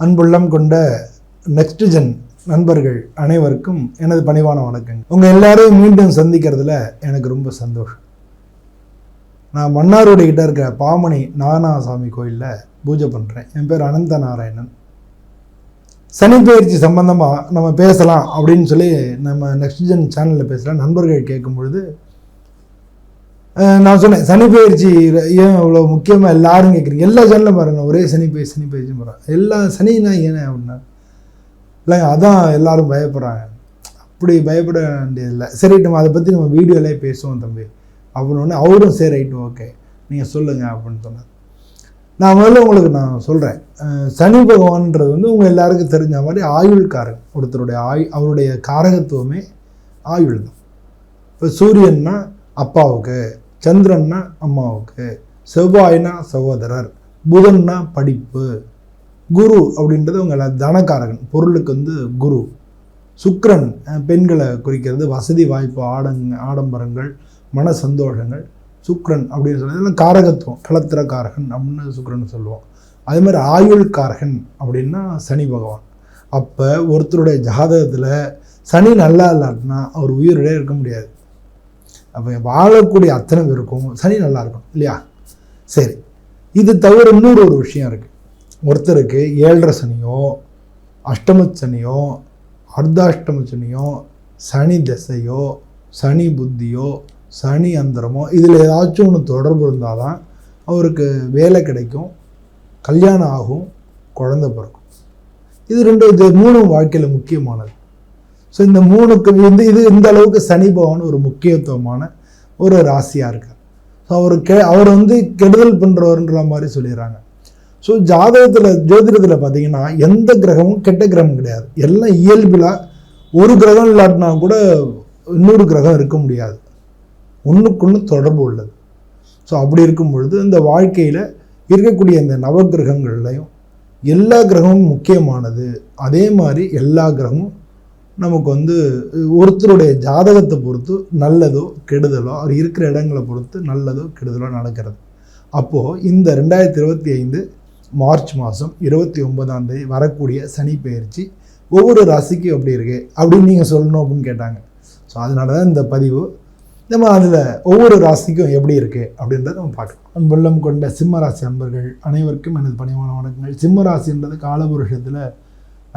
அன்புள்ளம் கொண்ட next gen நண்பர்கள் அனைவருக்கும் எனது பணிவான வணக்கங்கள். உங்கள் எல்லாரையும் மீண்டும் சந்திக்கிறதுல எனக்கு ரொம்ப சந்தோஷம். நான் மன்னாரோடு கிட்ட இருக்கிற பாமணி நாகநாதசாமி கோயிலில் பூஜை பண்ணுறேன் என் பேர் அனந்த நாராயணன் சனி பயிற்சி சம்பந்தமாக நம்ம பேசலாம் அப்படின்னு சொல்லி நம்ம நெக்ஸ்ட் ஜென் சேனலில் பேசுகிற நண்பர்கள் கேட்கும் பொழுது நான் சொன்னேன் சனி பயிற்சி ஏன் அவ்வளோ முக்கியமாக எல்லாரும் கேட்குறீங்க? எல்லா சேனலும் பாருங்க ஒரே சனி பயிர் சனி பயிற்சி போகிறாங்க எல்லா சனினா ஏன் அப்படின்னா இல்லைங்க அதான் எல்லாரும் பயப்படுறாங்க. அப்படி பயப்பட வேண்டியதில்லை. சரி நம்ம அதை பற்றி நம்ம வீடியோலே பேசுவோம் தம்பி. அப்படின்னு அவரும் சரி ரைட்டு ஓகே. நீங்கள் சொல்லுங்கள் அப்படின்னு சொன்னார். நான் முதல்ல உங்களுக்கு நான் சொல்கிறேன் சனி பகவான்ன்றது வந்து உங்கள் எல்லாருக்கும் தெரிஞ்ச மாதிரி ஆயுள்காரன். ஒருத்தருடைய ஆயு அவருடைய காரகத்துவமே ஆயுள் தான். இப்போ சூரியன்னா அப்பாவுக்கு சந்திரன்னா அம்மாவுக்கு செவ்வாய்னா சகோதரர் புதன்னா படிப்பு. குரு அப்படின்றது உங்களை தனக்காரகன் பொருளுக்கு வந்து குரு. சுக்ரன் பெண்களை குறிக்கிறது வசதி வாய்ப்பு ஆடங் ஆடம்பரங்கள் மன சந்தோஷங்கள் சுக்ரன் அப்படின்னு சொல்கிறது காரகத்துவம் களத்திர காரகன் அப்படின்னு சுக்கிரன் சொல்லுவோம் அதே மாதிரி ஆயுள் காரகன் அப்படின்னா சனி பகவான். அப்போ ஒருத்தருடைய ஜாதகத்தில் சனி நல்லா இல்லாட்டினா அவர் உயிரோடே இருக்க முடியாது. அப்போ வாழக்கூடிய அத்தனை பேருக்கும் சனி நல்லா இருக்கும் இல்லையா? சரி. இது தவிர இன்னொரு ஒரு விஷயம் இருக்குது ஒருத்தருக்கு ஏழரை சனியோ அஷ்டம சனியோ அர்த்தாஷ்டம சனியோ சனி திசையோ சனி புத்தியோ சனி அந்தரமோ இதில் ஏதாச்சும் ஒன்று தொடர்பு இருந்தால் தான் அவருக்கு வேலை கிடைக்கும் கல்யாணம் ஆகும் குழந்தை பிறக்கும். இது ரெண்டு இது மூணு வாழ்க்கையில் முக்கியமானது. ஸோ இந்த மூணுக்கு வந்து இது இந்த அளவுக்கு சனி பகவான் ஒரு முக்கியத்துவமான ஒரு ராசியாக இருக்கார். ஸோ அவர் கெ அவர் வந்து கெடுதல் பண்ணுறவர்ன்ற மாதிரி சொல்லிடுறாங்க. ஸோ ஜாதகத்தில் ஜோதிடத்தில் பார்த்தீங்கன்னா எந்த கிரகமும் கெட்ட கிரகம் கிடையாது. எல்லாம் இயல்பில் ஒரு கிரகம் இல்லாட்டினா கூட இன்னொரு கிரகம் இருக்க முடியாது. ஒன்றுக்கொன்று தொடர்பு உள்ளது. ஸோ அப்படி இருக்கும் பொழுது இந்த வாழ்க்கையில் இருக்கக்கூடிய இந்த நவகிரகங்கள்லையும் எல்லா கிரகமும் முக்கியமானது. அதே மாதிரி எல்லா கிரகமும் நமக்கு வந்து ஒருத்தருடைய ஜாதகத்தை பொறுத்து நல்லதோ கெடுதலோ அவர் இருக்கிற இடங்களை பொறுத்து நல்லதோ கெடுதலோ நடக்கிறது. அப்போது இந்த ரெண்டாயிரத்தி இருபத்தி ஐந்து மார்ச் மாதம் இருபத்தி ஒன்பதாம் தேதி வரக்கூடிய சனி பயிற்சி ஒவ்வொரு ராசிக்கும் எப்படி இருக்கு அப்படின்னு நீங்கள் சொல்லணும் அப்படின்னு கேட்டாங்க. ஸோ அதனால தான் இந்த பதிவு நம்ம அதில் ஒவ்வொரு ராசிக்கும் எப்படி இருக்குது அப்படின்றத நம்ம பார்க்கலாம். அன்புள்ளம் கொண்ட சிம்ம ராசி அன்பர்கள் அனைவருக்கும் எனது பணிவான வணக்கங்கள். சிம்ம ராசின்றது காலபுருஷத்தில்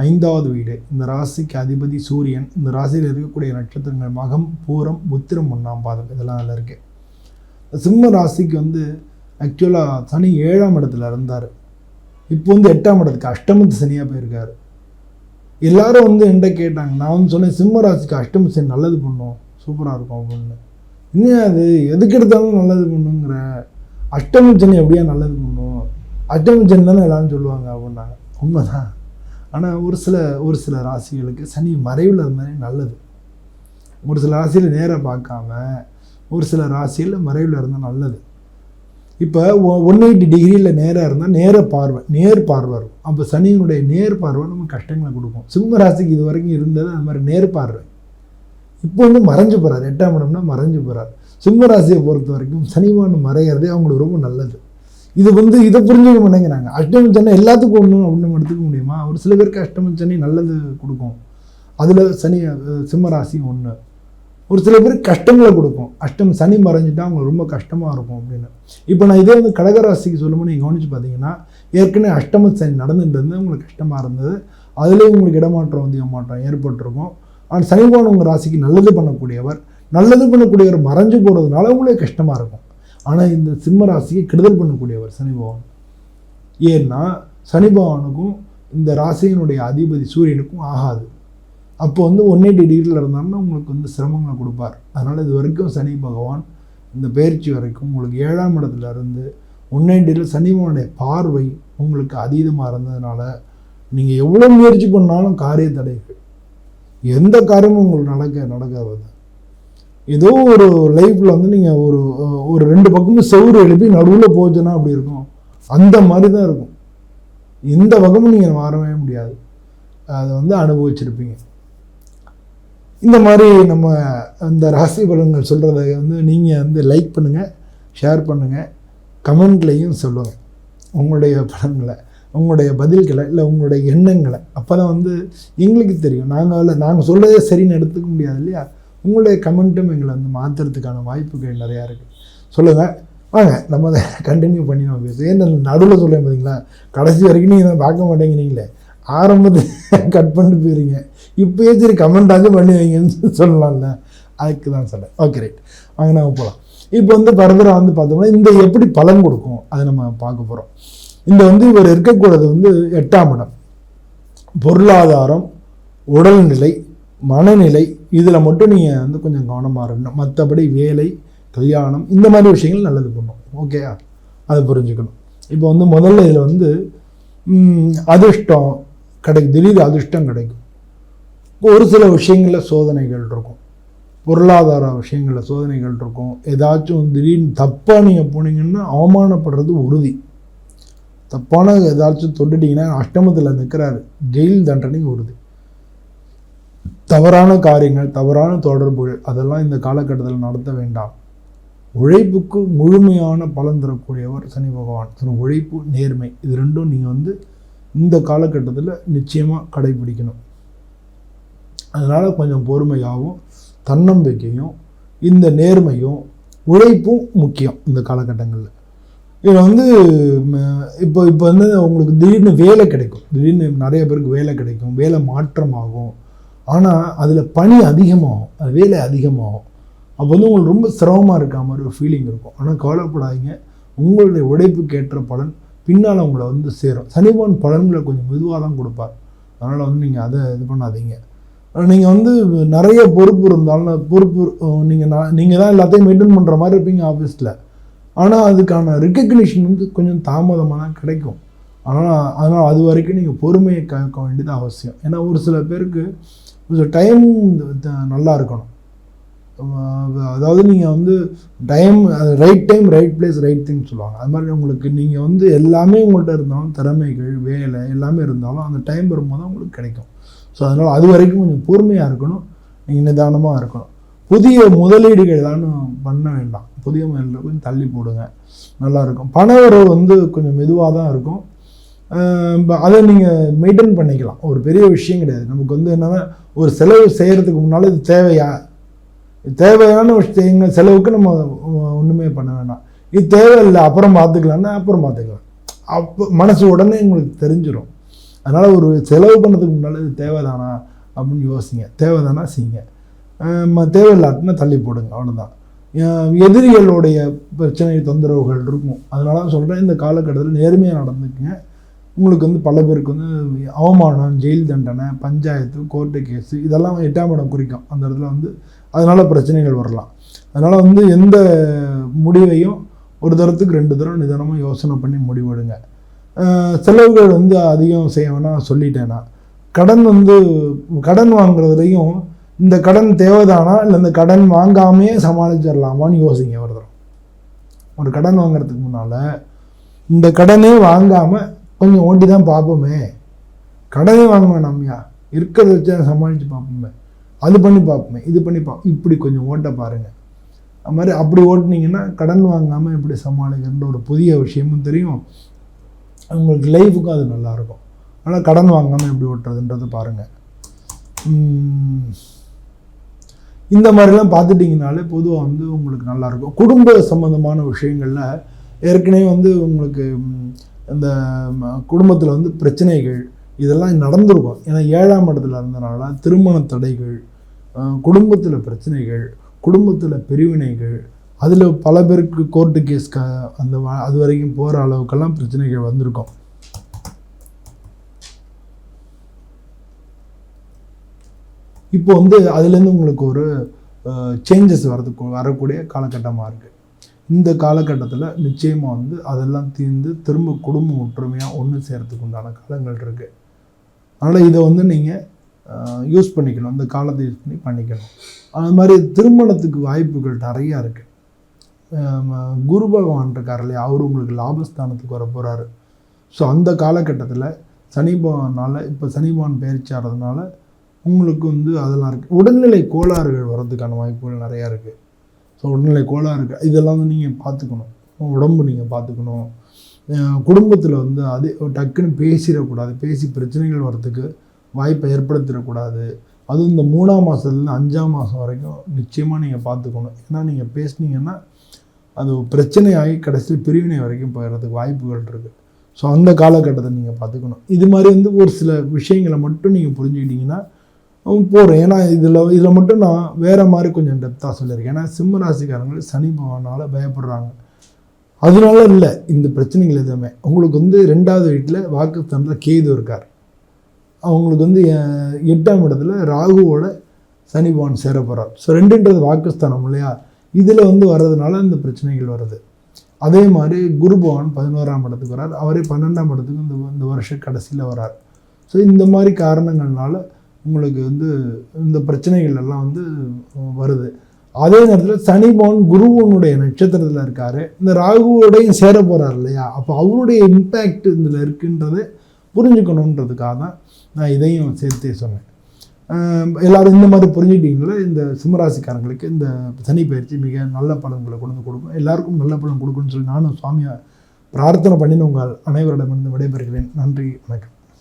ஐந்தாவது வீடு. இந்த ராசிக்கு அதிபதி சூரியன் இந்த ராசியில் இருக்கக்கூடிய நட்சத்திரங்கள் மகம் பூரம் உத்திரம் ஒன்றாம் பாதம் இதெல்லாம் அதில் இருக்குது சிம்ம ராசிக்கு வந்து ஆக்சுவலாக சனி ஏழாம் இடத்துல இருந்தார். இப்போ வந்து எட்டாம் இடத்துக்கு அஷ்டமத்து சனியாக போயிருக்கார். எல்லாரும் வந்து என்கிட்ட கேட்டாங்க நான் வந்து சொன்னேன் சிம்ம ராசிக்கு அஷ்டம சனி நல்லது பண்ணும் சூப்பராக இருக்கும் அப்படின்னு. இன்னும் அது எதுக்கு எடுத்தாலும் நல்லது பண்ணுங்கிற அஷ்டமி சனி எப்படியா நல்லது பண்ணும்? அஷ்டமி சனி தானே எல்லாரும் சொல்லுவாங்க அப்படின்னாங்க. உண்மைதான். ஆனால் ஒரு சில ஒரு சில ராசிகளுக்கு சனி மறைவில் இருந்தாலே நல்லது. ஒரு சில ராசியில் நேராக பார்க்காம ஒரு சில ராசியில் மறைவில் இருந்தால் நல்லது. இப்போ ஒன் எயிட்டி டிகிரியில் நேராக இருந்தால் நேர பார்வை நேர் பார்வை இருக்கும் அப்போ சனியினுடைய நேர் பார்வை நமக்கு கஷ்டங்களை கொடுக்கும். சிம்ம ராசிக்கு இது வரைக்கும் இருந்தது அது மாதிரி நேர் பார்வை. இப்போ வந்து மறைஞ்சு போகிறார் எட்டாம் இடம்னா மறைஞ்சு போகிறார் சிம்ம ராசியை பொறுத்த வரைக்கும் சனிவான் மறைகிறதே அவங்களுக்கு ரொம்ப நல்லது. இது வந்து இதை புரிஞ்சுக்க மாட்டேங்கிறாங்க. அஷ்டமி சென்னை எல்லாத்துக்கும் ஒன்றும் ஒன்றும் எடுத்துக்க முடியுமா? ஒரு சில பேருக்கு அஷ்டமி சனி நல்லது கொடுக்கும். அதில் சனி சிம்மராசி சிம்ம ராசி ஒன்று ஒரு சில பேருக்கு கஷ்டங்களை கொடுக்கும். அஷ்டம் சனி மறைஞ்சிட்டா அவங்களுக்கு ரொம்ப கஷ்டமாக இருக்கும் அப்படின்னு. இப்போ நான் இதே வந்து கடகராசிக்கு சொல்லும்போது நீங்கள் கவனிச்சு பார்த்தீங்கன்னா ஏற்கனவே அஷ்டம சனி நடந்துட்டு இருந்து உங்களுக்கு கஷ்டமாக இருந்தது. அதுலேயும் உங்களுக்கு இடமாற்றம் வந்து மாற்றம் ஏற்பட்டிருக்கும். ஆனால் சனிபான் உங்கள் ராசிக்கு நல்லது பண்ணக்கூடியவர். நல்லது பண்ணக்கூடியவர் மறைஞ்சு போகிறதுனால உங்களுக்கு கஷ்டமாக இருக்கும். ஆனால் இந்த சிம்ம ராசியை கெடுதல் பண்ணக்கூடியவர் சனி பகவான். ஏன்னா சனி பகவானுக்கும் இந்த ராசியினுடைய அதிபதி சூரியனுக்கும் ஆகாது. அப்போ வந்து ஒன் எயிட்டி டிகிரியில் இருந்தாங்கன்னா உங்களுக்கு வந்து சிரமங்களை கொடுப்பார். அதனால் இது வரைக்கும் சனி பகவான் இந்த பயிற்சி வரைக்கும் உங்களுக்கு ஏழாம் இடத்துல இருந்து ஒன் எயிட்டியில் சனி பகவானுடைய பார்வை உங்களுக்கு அதீதமாக இருந்ததுனால நீங்கள் எவ்வளோ முயற்சி பண்ணாலும் காரிய தடைகள் எந்த காரியமும் உங்களுக்கு நடக்க நடக்காது ஏதோ ஒரு லைஃப்பில் வந்து நீங்கள் ஒரு ஒரு ரெண்டு பக்கமும் செவ்வறு எழுப்பி நடுவில் போச்சுன்னா அப்படி இருக்கும். அந்த மாதிரி தான் இருக்கும். எந்த பக்கமும் நீங்கள் மாறவே முடியாது. அதை வந்து அனுபவிச்சிருப்பீங்க. இந்த மாதிரி நம்ம இந்த ராசி பலன்கள் சொல்கிறத வந்து நீங்கள் வந்து லைக் பண்ணுங்கள் ஷேர் பண்ணுங்கள் கமெண்ட்லேயும் சொல்லுங்கள் உங்களுடைய பலன்களை உங்களுடைய பதில்களை இல்லை உங்களுடைய எண்ணங்களை. அப்போ தான் வந்து எங்களுக்கு தெரியும். நாங்கள் நாங்கள் சொல்கிறதே சரின்னு எடுத்துக்க முடியாது இல்லையா? உங்களுடைய கமெண்ட்டும் எங்களை வந்து மாற்றுறதுக்கான வாய்ப்புகள் நிறையா இருக்குது சொல்லுங்கள் வாங்க நம்ம அதை கண்டினியூ பண்ணி நம்ம பேசுவோம். ஏன்னா நடுவில் சொல்லுவேன் பார்த்தீங்களா கடைசி வரைக்கும் நீங்கள் பார்க்க மாட்டேங்கிறீங்களே. ஆரம்பத்தில் கட் பண்ணிட்டு போயிருங்க. இப்போயே சரி கமெண்டாச்சும் பண்ணி வைங்கன்னு சொல்லலாம்ல. அதுக்கு தான் சொல்கிறேன் ஓகே ரைட் வாங்க நம்ம போகலாம் இப்போ வந்து ஃபர்தராக வந்து பார்த்தோம்னா இந்த எப்படி பலன் கொடுக்கும்? அதை நம்ம பார்க்க போகிறோம் இந்த வந்து இவர் இருக்கக்கூடாது வந்து எட்டாம் இடம். பொருளாதாரம் உடல்நிலை மனநிலை இதில் மட்டும் நீங்கள் வந்து கொஞ்சம் கவனமாக இருக்கணும் மற்றபடி வேலை கல்யாணம் இந்த மாதிரி விஷயங்கள் நல்லது பண்ணும். ஓகேயா அதை புரிஞ்சுக்கணும். இப்போ வந்து முதல்ல இதில் வந்து அதிர்ஷ்டம் கிடைக்கும். திடீர் அதிர்ஷ்டம் கிடைக்கும். ஒரு சில விஷயங்களில் சோதனைகள் இருக்கும். பொருளாதார விஷயங்களில் சோதனைகள் இருக்கும். ஏதாச்சும் திடீர்னு தப்பாக நீங்கள் போனீங்கன்னா அவமானப்படுறது உறுதி. தப்பான ஏதாச்சும் தொட்டுட்டிங்கன்னா அஷ்டமத்தில் நிற்கிறாரு ஜெயில் தண்டனை உறுதி. தவறான காரியங்கள் தவறான தொடர்புகள் அதெல்லாம் இந்த காலகட்டத்தில் நடத்த வேண்டாம். உழைப்புக்கு முழுமையான பலன் தரக்கூடியவர் சனி பகவான். ஸோ உழைப்பு நேர்மை. இது ரெண்டும் நீங்கள் வந்து இந்த காலகட்டத்தில் நிச்சயமாக கடைபிடிக்கணும். அதனால் கொஞ்சம் பொறுமையாகவும் தன்னம்பிக்கையும் இந்த நேர்மையும் உழைப்பும் முக்கியம் இந்த காலகட்டங்களில். இதில் வந்து இப்போ இப்போ வந்து உங்களுக்கு திடீர்னு வேலை கிடைக்கும். திடீர்னு நிறைய பேருக்கு வேலை கிடைக்கும். வேலை மாற்றமாகும். ஆனால் அதில் பணி அதிகமாகும் அது வேலை அதிகமாகும் அப்போ வந்து உங்களுக்கு ரொம்ப சிரமமாக இருக்க மாதிரி ஒரு ஃபீலிங் இருக்கும். ஆனால் கவலைப்படாதீங்க. உங்களுடைய உழைப்புக்கு ஏற்ற பலன் பின்னால் உங்களை வந்து சேரும். சனிபவன் பலன்களை கொஞ்சம் மெதுவாக தான் கொடுப்பார். அதனால் வந்து நீங்கள் அதை இது பண்ணாதீங்க. நீங்கள் வந்து நிறைய பொறுப்பு இருந்தாலும் பொறுப்பு நீங்கள் நான் நீங்கள் தான் எல்லாத்தையும் மெயின்டைன் பண்ணுற மாதிரி இருப்பீங்க ஆஃபீஸில் ஆனால் அதுக்கான ரெக்கக்னிஷன் வந்து கொஞ்சம் தாமதமாக தான் கிடைக்கும். ஆனால் அதனால் அது வரைக்கும் நீங்கள் பொறுமையை கேட்க வேண்டியது அவசியம். ஏன்னா ஒரு சில பேருக்கு கொஞ்சம் டைம் நல்லா இருக்கணும். அதாவது நீங்கள் வந்து time right time right place right thing சொல்லுவாங்க. அது மாதிரி உங்களுக்கு நீங்கள் வந்து எல்லாமே உங்கள்கிட்ட இருந்தாலும் திறமைகள் வேலை எல்லாமே இருந்தாலும் அந்த டைம் வரும்போது உங்களுக்கு கிடைக்கும். ஸோ அதனால் அது வரைக்கும் கொஞ்சம் பொறுமையாக இருக்கணும். நீங்கள் நிதானமாக இருக்கணும். புதிய முதலீடுகள் தான் பண்ண வேண்டாம். புதிய முதலீடு கொஞ்சம் தள்ளி போடுங்க. நல்லா இருக்கும். பண வரவு வந்து கொஞ்சம் மெதுவாக தான் இருக்கும். அதை நீங்கள் மெயின்டைன் பண்ணிக்கலாம். ஒரு பெரிய விஷயம் கிடையாது. நமக்கு வந்து என்னன்னா ஒரு செலவு செய்கிறதுக்கு முன்னால் இது தேவையா? இது தேவையான விஷயங்கள் செலவுக்கு நம்ம ஒன்றுமே பண்ண வேண்டாம் இது தேவையில்லை அப்புறம் பார்த்துக்கலான்னா அப்புறம் பார்த்துக்கலாம். அப்போ மனசு உடனே உங்களுக்கு தெரிஞ்சிடும் அதனால் ஒரு செலவு பண்ணதுக்கு முன்னால் இது தேவைதானா? அப்படின்னு யோசிங்க. தேவைதானா? செய்யுங்க. தேவையில்லாட்டினா தள்ளி போடுங்க. அவ்வளோதான் எதிரிகளுடைய பிரச்சனை தொந்தரவுகள் இருக்கும். அதனால தான் சொல்கிறேன் இந்த காலகட்டத்தில் நேர்மையாக நடந்துக்குங்க. உங்களுக்கு வந்து பல பேருக்கு வந்து அவமானம் ஜெயில் தண்டனை பஞ்சாயத்து கோர்ட்டு கேஸு இதெல்லாம் எட்டாம் இடம் குறிக்கும். அந்த இடத்துல வந்து அதனால் பிரச்சனைகள் வரலாம். அதனால் வந்து எந்த முடிவையும் ஒரு தரத்துக்கு ரெண்டு தரம் நிதானமாக யோசனை பண்ணி முடிவெடுங்க. செலவுகள் வந்து அதிகம் செய்ய வேணாம் சொல்லிட்டேன்னா கடன் வந்து கடன் வாங்குறதுலையும் இந்த கடன் தேவைதானா? இல்லை இந்த கடன் வாங்காமே சமாளிச்சிடலாமான்னு யோசிங்க ஒரு தரம். ஒரு கடன் வாங்குறதுக்கு முன்னால் இந்த கடனே வாங்காமல் கொஞ்சம் ஓட்டி தான் பார்ப்போமே. கடனே வாங்க வேணாம்யா இருக்கிறத வச்சு சமாளித்து பார்ப்போமே. அது பண்ணி பார்ப்போமே. இது பண்ணி பார்ப்போம் இப்படி கொஞ்சம் ஓட்ட பாருங்கள் அது மாதிரி அப்படி ஓட்டுனீங்கன்னா கடன் வாங்காமல் எப்படி சமாளிக்கிறன்ற ஒரு புதிய விஷயமும் தெரியும். உங்களுக்கு லைஃபுக்கும் அது நல்லாயிருக்கும். ஆனால் கடன் வாங்காமல் எப்படி ஓட்டுறதுன்றது பாருங்கள் இந்த மாதிரிலாம் பார்த்துட்டிங்கனாலே பொதுவாக வந்து உங்களுக்கு நல்லாயிருக்கும். குடும்ப சம்மந்தமான விஷயங்களில் ஏற்கனவே வந்து உங்களுக்கு இந்த குடும்பத்தில் வந்து பிரச்சனைகள் இதெல்லாம் நடந்திருக்கும். ஏன்னா ஏழாம் இடத்துல இருந்தனால திருமண தடைகள் குடும்பத்தில் பிரச்சனைகள் குடும்பத்தில் பிரிவினைகள் அதில் பல பேருக்கு கோர்ட்டு கேஸ் க அந்த அது வரைக்கும் போகிற அளவுக்கெல்லாம் பிரச்சனைகள் வந்திருக்கும். இப்போ வந்து அதுலேருந்து உங்களுக்கு ஒரு சேஞ்சஸ் வரதுக்கு வரக்கூடிய காலகட்டமாக இருக்குது இந்த காலகட்டத்தில் நிச்சயமாக வந்து அதெல்லாம் தீர்ந்து திரும்ப குடும்பம் ஒற்றுமையாக ஒன்று சேர்றதுக்கு உண்டான காலங்கள் இருக்குது அதனால் இதை வந்து நீங்கள் யூஸ் பண்ணிக்கணும். அந்த காலத்தை யூஸ் பண்ணி பண்ணிக்கணும். அது மாதிரி திருமணத்துக்கு வாய்ப்புகள் நிறையா இருக்குது குரு பகவான் இருக்கார் இல்லையா? அவர் உங்களுக்கு லாபஸ்தானத்துக்கு வர போகிறாரு ஸோ அந்த காலகட்டத்தில் சனி பகவானால் இப்போ சனி பகவான் பயிற்சி ஆகிறதுனால உங்களுக்கு வந்து அதெல்லாம் இருக்குது உடல்நிலை கோளாறுகள் வர்றதுக்கான வாய்ப்புகள் நிறையா இருக்குது ஸோ உடல்நிலை இருக்குது இதெல்லாம் வந்து நீங்கள் பார்த்துக்கணும் உடம்பு நீங்கள் பார்த்துக்கணும் குடும்பத்தில் வந்து அது டக்குன்னு பேசிடக்கூடாது. பேசி பிரச்சனைகள் வர்றதுக்கு வாய்ப்பை ஏற்படுத்திடக்கூடாது. அதுவும் இந்த மூணாம் மாதத்துலேருந்து அஞ்சாம் மாதம் வரைக்கும் நிச்சயமாக நீங்கள் பார்த்துக்கணும் ஏன்னா நீங்கள் பேசுனீங்கன்னா அது பிரச்சனையாகி கடைசியில் பிரிவினை வரைக்கும் போயிடுறதுக்கு வாய்ப்புகள் இருக்குது ஸோ அந்த காலகட்டத்தை நீங்கள் பார்த்துக்கணும் இது மாதிரி வந்து ஒரு சில விஷயங்களை மட்டும் நீங்கள் புரிஞ்சுக்கிட்டீங்கன்னா போகிறேன் ஏன்னா இதில் இதில் மட்டும் நான் வேறு மாதிரி கொஞ்சம் டெப்த்தாக சொல்லியிருக்கேன். ஏன்னா சிம்ம ராசிக்காரங்கள் சனி பகவானால் பயப்படுறாங்க. அதனால இல்லை இந்த பிரச்சனைகள் எதுவுமே. உங்களுக்கு வந்து ரெண்டாவது வீட்டில் வாக்குஸ்தானத்தில் கேது இருக்கார். அவங்களுக்கு வந்து எட்டாம் இடத்துல ராகுவோட சனி பகவான் சேர போகிறார் ஸோ ரெண்டுன்றது வாக்குஸ்தானம் இல்லையா? இதில் வந்து வர்றதுனால இந்த பிரச்சனைகள் வருது. அதே மாதிரி குரு பகவான் பதினோராம் இடத்துக்கு வரார் அவரே பன்னெண்டாம் இடத்துக்கு இந்த இந்த வருஷ கடைசியில் வரார் ஸோ இந்த மாதிரி காரணங்கள்னால உங்களுக்கு வந்து இந்த பிரச்சனைகள் எல்லாம் வந்து வருது. அதே நேரத்தில் சனி பகவான் குருவனுடைய நட்சத்திரத்தில் இருக்கார். இந்த ராகுவோடையும் சேர போகிறார் இல்லையா? அப்போ அவருடைய இம்பேக்ட் இதில் இருக்குன்றதை புரிஞ்சுக்கணுன்றதுக்காக தான் நான் இதையும் சேர்த்தே சொன்னேன். எல்லோரும் எல்லாரும் இந்த மாதிரி புரிஞ்சுக்கிட்டீங்களா? இந்த சிம்மராசிக்காரங்களுக்கு இந்த சனி பயிற்சி மிக நல்ல பலன்களை கொண்டு வந்து கொடுக்கும். எல்லாருக்கும் நல்ல பலன் கொடுக்கும்னு சொல்லி நானும் சுவாமியை பிரார்த்தனை பண்ணின உங்கள் அனைவரிடமிருந்து விடைபெறுகிறேன். நன்றி வணக்கம்.